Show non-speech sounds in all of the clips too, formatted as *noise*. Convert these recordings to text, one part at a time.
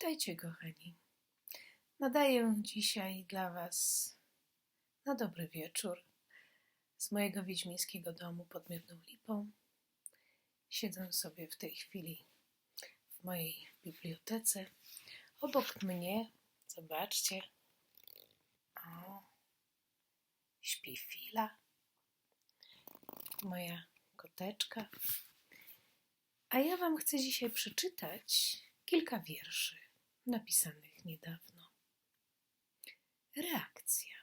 Witajcie, kochani. Nadaję dzisiaj dla Was na dobry wieczór z mojego wiedźmińskiego domu pod Mierną Lipą. Siedzę sobie w tej chwili w mojej bibliotece. Obok mnie, zobaczcie, o, śpi Fila, moja koteczka. A ja Wam chcę dzisiaj przeczytać kilka wierszy napisanych niedawno. Reakcja.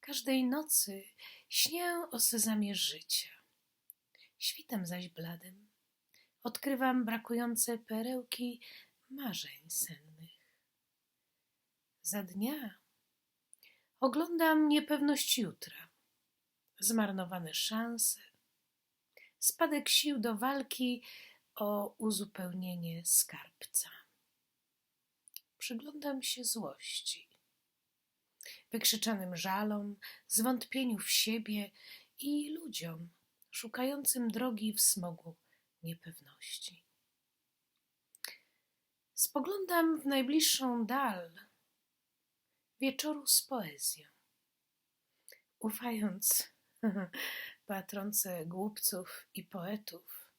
Każdej nocy śnię o sezamie życia. Świtem zaś bladym odkrywam brakujące perełki marzeń sennych. Za dnia oglądam niepewność jutra, zmarnowane szanse, spadek sił do walki o uzupełnienie skarbca. Przyglądam się złości, wykrzyczanym żalom, zwątpieniu w siebie i ludziom szukającym drogi w smogu niepewności. Spoglądam w najbliższą dal wieczoru z poezją, ufając *laughs* patronce głupców i poetów,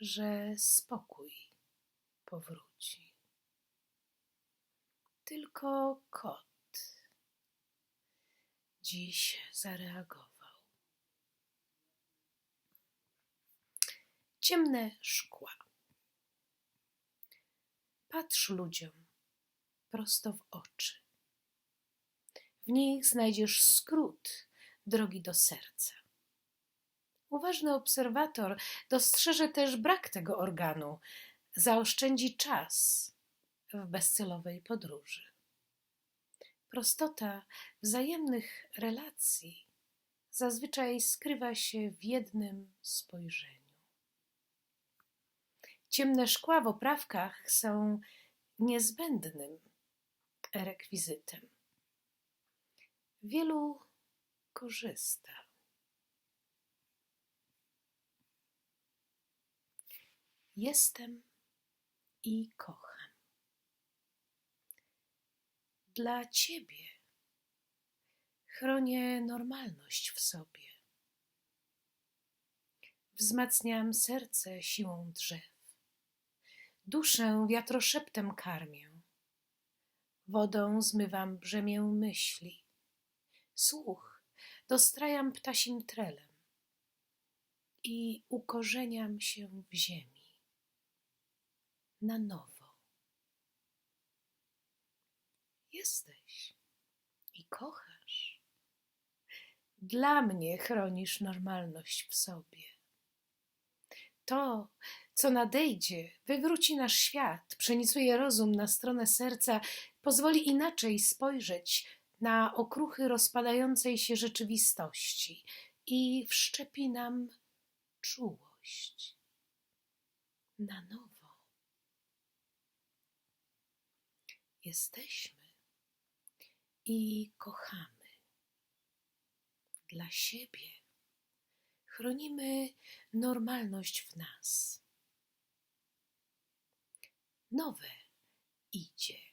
że spokój powróci. Tylko kot dziś zareagował. Ciemne szkła. Patrz ludziom prosto w oczy. W nich znajdziesz skrót drogi do serca. Uważny obserwator dostrzeże też brak tego organu, zaoszczędzi czas w bezcelowej podróży. Prostota wzajemnych relacji zazwyczaj skrywa się w jednym spojrzeniu. Ciemne szkła w oprawkach są niezbędnym rekwizytem. Wielu korzysta. Jestem i kocham. Dla Ciebie chronię normalność w sobie. Wzmacniam serce siłą drzew. Duszę wiatroszeptem karmię. Wodą zmywam brzemię myśli. Słuch dostrajam ptasim trelem i ukorzeniam się w ziemi na nowo. Jesteś i kochasz. Dla mnie chronisz normalność w sobie. To, co nadejdzie, wywróci nasz świat, przenicuje rozum na stronę serca, pozwoli inaczej spojrzeć na okruchy rozpadającej się rzeczywistości i wszczepi nam czułość na nowo. jesteśmy i kochamy. Dla siebie chronimy normalność w nas. Nowe idzie.